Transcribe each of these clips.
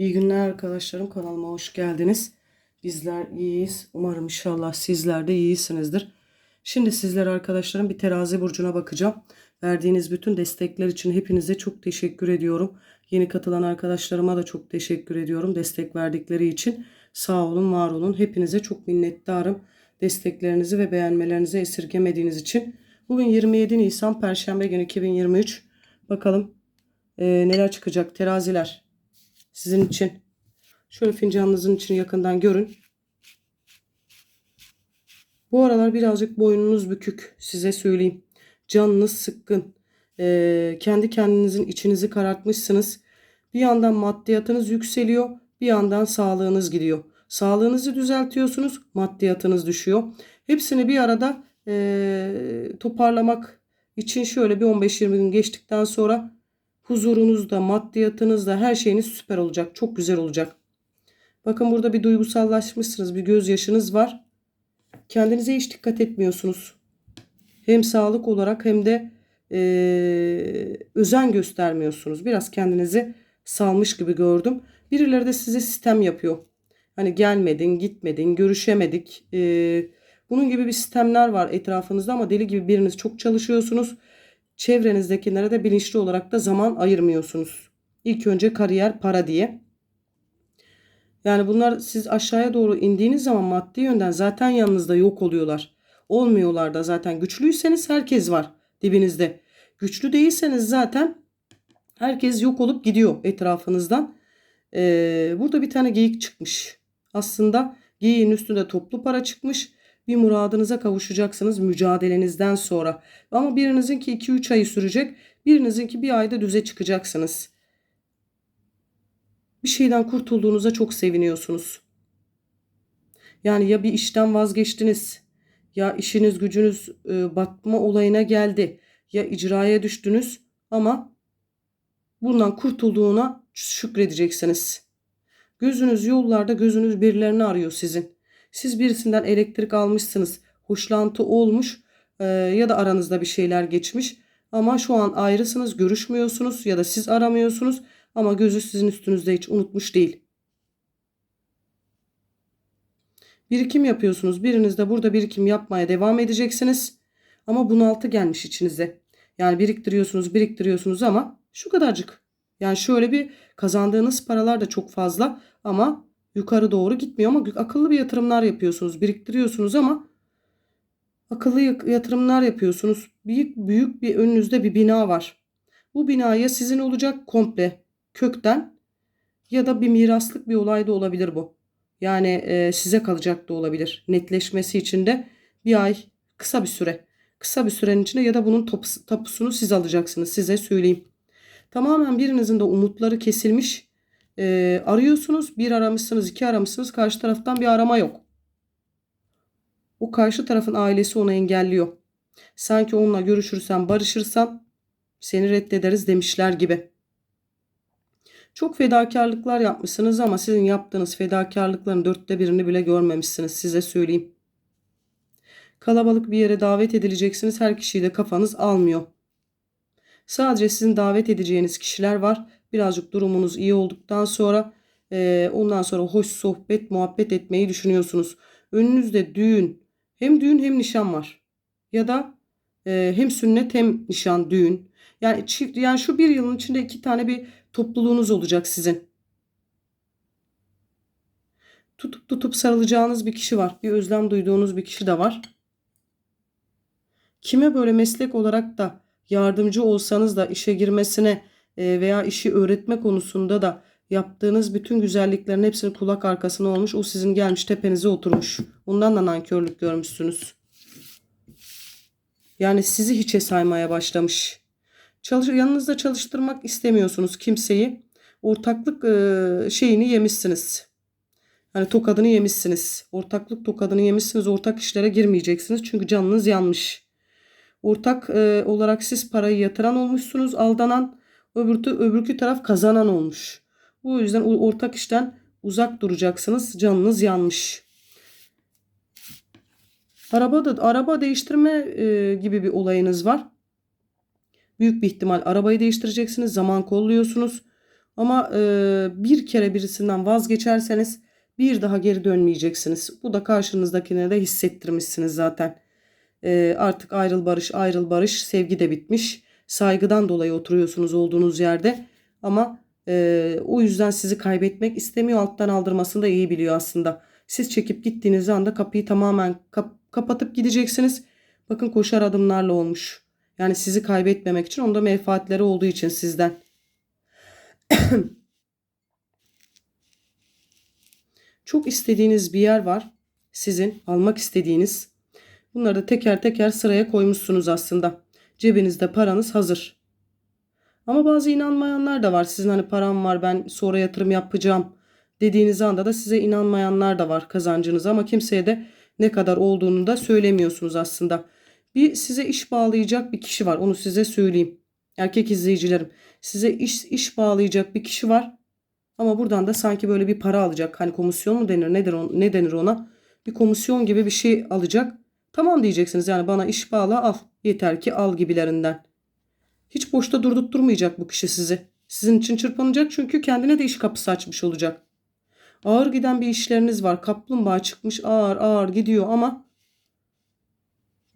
İyi günler arkadaşlarım. Kanalıma hoş geldiniz. Bizler iyiyiz. Umarım inşallah sizler de iyisinizdir. Şimdi sizler arkadaşlarım bir terazi burcuna bakacağım. Verdiğiniz bütün destekler için hepinize çok teşekkür ediyorum. Yeni katılan arkadaşlarıma da çok teşekkür ediyorum destek verdikleri için. Sağ olun, var olun. Hepinize çok minnettarım. Desteklerinizi ve beğenmelerinizi esirgemediğiniz için. Bugün 27 Nisan Perşembe günü 2023. Bakalım eee, neler çıkacak teraziler sizin için. Şöyle fincanınızın içini yakından görün. Bu aralar birazcık boynunuz bükük size söyleyeyim. Canınız sıkkın. Ee, kendi kendinizin içinizi karartmışsınız. Bir yandan maddiyatınız yükseliyor. Bir yandan sağlığınız gidiyor. Sağlığınızı düzeltiyorsunuz. Maddiyatınız düşüyor. Hepsini bir arada ee, toparlamak için şöyle bir 15-20 gün geçtikten sonra huzurunuzda, maddiyatınızda her şeyiniz süper olacak. Çok güzel olacak. Bakın burada bir duygusallaşmışsınız. Bir gözyaşınız var. Kendinize hiç dikkat etmiyorsunuz. Hem sağlık olarak hem de eee, özen göstermiyorsunuz. Biraz kendinizi salmış gibi gördüm. Birileri de size sistem yapıyor. Hani gelmedin, gitmedin, görüşemedik. Eee, bunun gibi bir sistemler var etrafınızda ama deli gibi biriniz çok çalışıyorsunuz. Çevrenizdekilere de bilinçli olarak da zaman ayırmıyorsunuz. İlk önce kariyer, para diye. Yani bunlar siz aşağıya doğru indiğiniz zaman maddi yönden zaten yanınızda yok oluyorlar. Olmuyorlar da zaten güçlüyseniz herkes var dibinizde. Güçlü değilseniz zaten herkes yok olup gidiyor etrafınızdan. Ee, burada bir tane geyik çıkmış. Aslında geyiğin üstünde toplu para çıkmış. Bir muradınıza kavuşacaksınız mücadelenizden sonra. Ama birinizinki 2-3 ayı sürecek. Birinizinki bir ayda düze çıkacaksınız bir şeyden kurtulduğunuza çok seviniyorsunuz. Yani ya bir işten vazgeçtiniz, ya işiniz gücünüz e, batma olayına geldi, ya icraya düştünüz ama bundan kurtulduğuna şükredeceksiniz. Gözünüz yollarda, gözünüz birilerini arıyor sizin. Siz birisinden elektrik almışsınız, hoşlantı olmuş e, ya da aranızda bir şeyler geçmiş ama şu an ayrısınız, görüşmüyorsunuz ya da siz aramıyorsunuz ama gözü sizin üstünüzde hiç unutmuş değil. Birikim yapıyorsunuz. Biriniz de burada birikim yapmaya devam edeceksiniz. Ama bunaltı gelmiş içinize. Yani biriktiriyorsunuz, biriktiriyorsunuz ama şu kadarcık. Yani şöyle bir kazandığınız paralar da çok fazla ama yukarı doğru gitmiyor ama akıllı bir yatırımlar yapıyorsunuz, biriktiriyorsunuz ama akıllı yatırımlar yapıyorsunuz. Büyük büyük bir önünüzde bir bina var. Bu bina ya sizin olacak komple kökten ya da bir miraslık bir olay da olabilir bu. Yani e, size kalacak da olabilir. Netleşmesi için de bir ay kısa bir süre. Kısa bir sürenin içinde ya da bunun tapusu, tapusunu siz alacaksınız. Size söyleyeyim. Tamamen birinizin de umutları kesilmiş. E, arıyorsunuz. Bir aramışsınız, iki aramışsınız. Karşı taraftan bir arama yok. O karşı tarafın ailesi onu engelliyor. Sanki onunla görüşürsen, barışırsan seni reddederiz demişler gibi. Çok fedakarlıklar yapmışsınız ama sizin yaptığınız fedakarlıkların dörtte birini bile görmemişsiniz size söyleyeyim. Kalabalık bir yere davet edileceksiniz her kişiyi de kafanız almıyor. Sadece sizin davet edeceğiniz kişiler var. Birazcık durumunuz iyi olduktan sonra e, ondan sonra hoş sohbet muhabbet etmeyi düşünüyorsunuz. Önünüzde düğün hem düğün hem nişan var. Ya da e, hem sünnet hem nişan düğün. Yani çift yani şu bir yılın içinde iki tane bir topluluğunuz olacak sizin. Tutup tutup sarılacağınız bir kişi var. Bir özlem duyduğunuz bir kişi de var. Kime böyle meslek olarak da yardımcı olsanız da işe girmesine veya işi öğretme konusunda da yaptığınız bütün güzelliklerin hepsini kulak arkasına olmuş. O sizin gelmiş tepenize oturmuş. Ondan da nankörlük görmüşsünüz. Yani sizi hiçe saymaya başlamış. Çalış yanınızda çalıştırmak istemiyorsunuz kimseyi. Ortaklık e, şeyini yemişsiniz. Hani tokadını yemişsiniz. Ortaklık tokadını yemişsiniz. Ortak işlere girmeyeceksiniz. Çünkü canınız yanmış. Ortak e, olarak siz parayı yatıran olmuşsunuz. Aldanan öbürkü, öbürkü taraf kazanan olmuş. Bu yüzden ortak işten uzak duracaksınız. Canınız yanmış. Araba da araba değiştirme e, gibi bir olayınız var. Büyük bir ihtimal arabayı değiştireceksiniz. Zaman kolluyorsunuz. Ama e, bir kere birisinden vazgeçerseniz bir daha geri dönmeyeceksiniz. Bu da karşınızdakine de hissettirmişsiniz zaten. E, artık ayrıl barış ayrıl barış sevgi de bitmiş. Saygıdan dolayı oturuyorsunuz olduğunuz yerde. Ama e, o yüzden sizi kaybetmek istemiyor. Alttan aldırmasını da iyi biliyor aslında. Siz çekip gittiğiniz anda kapıyı tamamen kap- kapatıp gideceksiniz. Bakın koşar adımlarla olmuş. Yani sizi kaybetmemek için onda menfaatleri olduğu için sizden. Çok istediğiniz bir yer var. Sizin almak istediğiniz. Bunları da teker teker sıraya koymuşsunuz aslında. Cebinizde paranız hazır. Ama bazı inanmayanlar da var. Sizin hani param var ben sonra yatırım yapacağım dediğiniz anda da size inanmayanlar da var kazancınız ama kimseye de ne kadar olduğunu da söylemiyorsunuz aslında. Bir size iş bağlayacak bir kişi var. Onu size söyleyeyim. Erkek izleyicilerim. Size iş, iş bağlayacak bir kişi var. Ama buradan da sanki böyle bir para alacak. Hani komisyon mu denir? Nedir on, ne denir ona? Bir komisyon gibi bir şey alacak. Tamam diyeceksiniz. Yani bana iş bağla al. Yeter ki al gibilerinden. Hiç boşta durdurtturmayacak bu kişi sizi. Sizin için çırpınacak çünkü kendine de iş kapısı açmış olacak. Ağır giden bir işleriniz var. Kaplumbağa çıkmış ağır ağır gidiyor ama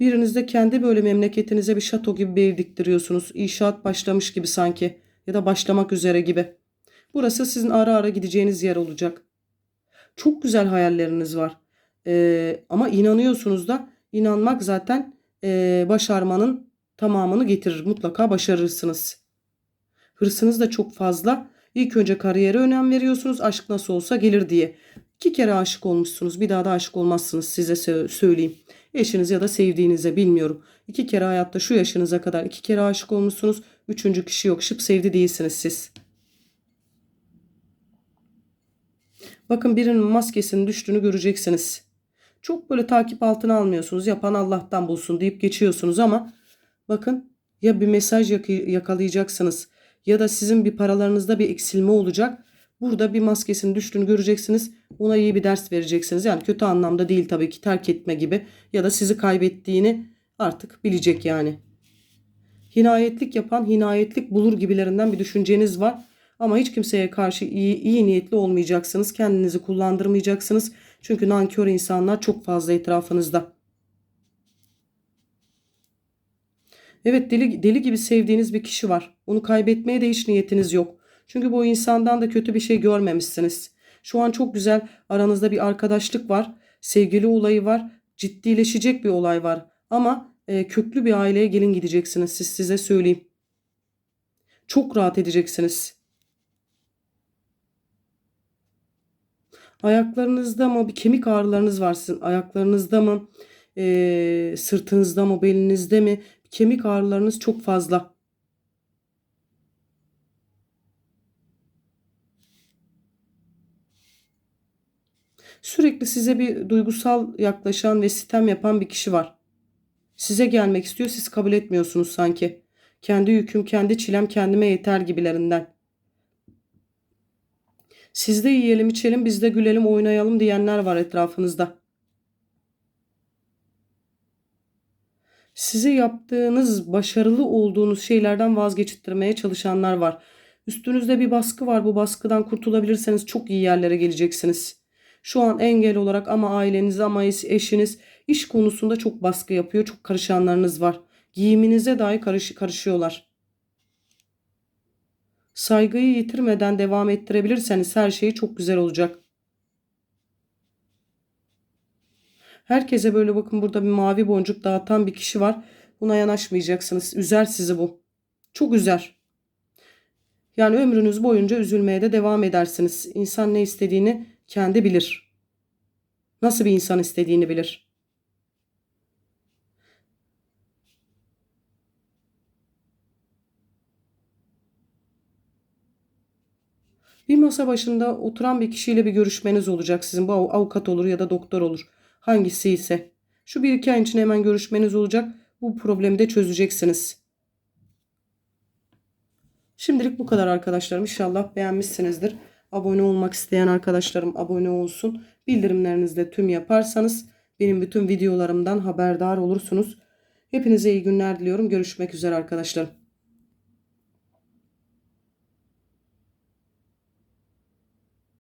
biriniz de kendi böyle memleketinize bir şato gibi bir ev diktiriyorsunuz. İnşaat başlamış gibi sanki ya da başlamak üzere gibi. Burası sizin ara ara gideceğiniz yer olacak. Çok güzel hayalleriniz var. Ee, ama inanıyorsunuz da inanmak zaten e, başarmanın tamamını getirir. Mutlaka başarırsınız. Hırsınız da çok fazla. İlk önce kariyere önem veriyorsunuz. Aşk nasıl olsa gelir diye. İki kere aşık olmuşsunuz. Bir daha da aşık olmazsınız size sö- söyleyeyim. Eşiniz ya da sevdiğinize bilmiyorum. İki kere hayatta şu yaşınıza kadar iki kere aşık olmuşsunuz. Üçüncü kişi yok. Şıp sevdi değilsiniz siz. Bakın birinin maskesinin düştüğünü göreceksiniz. Çok böyle takip altına almıyorsunuz. Yapan Allah'tan bulsun deyip geçiyorsunuz ama bakın ya bir mesaj yak- yakalayacaksınız ya da sizin bir paralarınızda bir eksilme olacak. Burada bir maskesinin düştüğünü göreceksiniz. Ona iyi bir ders vereceksiniz. Yani kötü anlamda değil tabii ki terk etme gibi ya da sizi kaybettiğini artık bilecek yani. Hinayetlik yapan hinayetlik bulur gibilerinden bir düşünceniz var. Ama hiç kimseye karşı iyi, iyi niyetli olmayacaksınız. Kendinizi kullandırmayacaksınız. Çünkü nankör insanlar çok fazla etrafınızda. Evet deli, deli gibi sevdiğiniz bir kişi var. Onu kaybetmeye de hiç niyetiniz yok. Çünkü bu insandan da kötü bir şey görmemişsiniz. Şu an çok güzel aranızda bir arkadaşlık var. Sevgili olayı var. Ciddileşecek bir olay var. Ama e, köklü bir aileye gelin gideceksiniz siz size söyleyeyim. Çok rahat edeceksiniz. Ayaklarınızda mı bir kemik ağrılarınız var sizin? Ayaklarınızda mı? e, sırtınızda mı? Belinizde mi? Kemik ağrılarınız çok fazla. Sürekli size bir duygusal yaklaşan ve sitem yapan bir kişi var. Size gelmek istiyor, siz kabul etmiyorsunuz sanki. Kendi yüküm, kendi çilem kendime yeter gibilerinden. Siz de yiyelim, içelim, biz de gülelim, oynayalım diyenler var etrafınızda. Size yaptığınız, başarılı olduğunuz şeylerden vazgeçirtmeye çalışanlar var. Üstünüzde bir baskı var. Bu baskıdan kurtulabilirseniz çok iyi yerlere geleceksiniz. Şu an engel olarak ama aileniz ama eşiniz iş konusunda çok baskı yapıyor. Çok karışanlarınız var. Giyiminize dahi karış karışıyorlar. Saygıyı yitirmeden devam ettirebilirseniz her şey çok güzel olacak. Herkese böyle bakın burada bir mavi boncuk dağıtan bir kişi var. Buna yanaşmayacaksınız. Üzer sizi bu. Çok üzer. Yani ömrünüz boyunca üzülmeye de devam edersiniz. İnsan ne istediğini kendi bilir. Nasıl bir insan istediğini bilir. Bir masa başında oturan bir kişiyle bir görüşmeniz olacak sizin. Bu avukat olur ya da doktor olur. Hangisi ise. Şu bir iki ay için hemen görüşmeniz olacak. Bu problemi de çözeceksiniz. Şimdilik bu kadar arkadaşlarım. İnşallah beğenmişsinizdir. Abone olmak isteyen arkadaşlarım abone olsun. Bildirimlerinizi de tüm yaparsanız benim bütün videolarımdan haberdar olursunuz. Hepinize iyi günler diliyorum. Görüşmek üzere arkadaşlarım.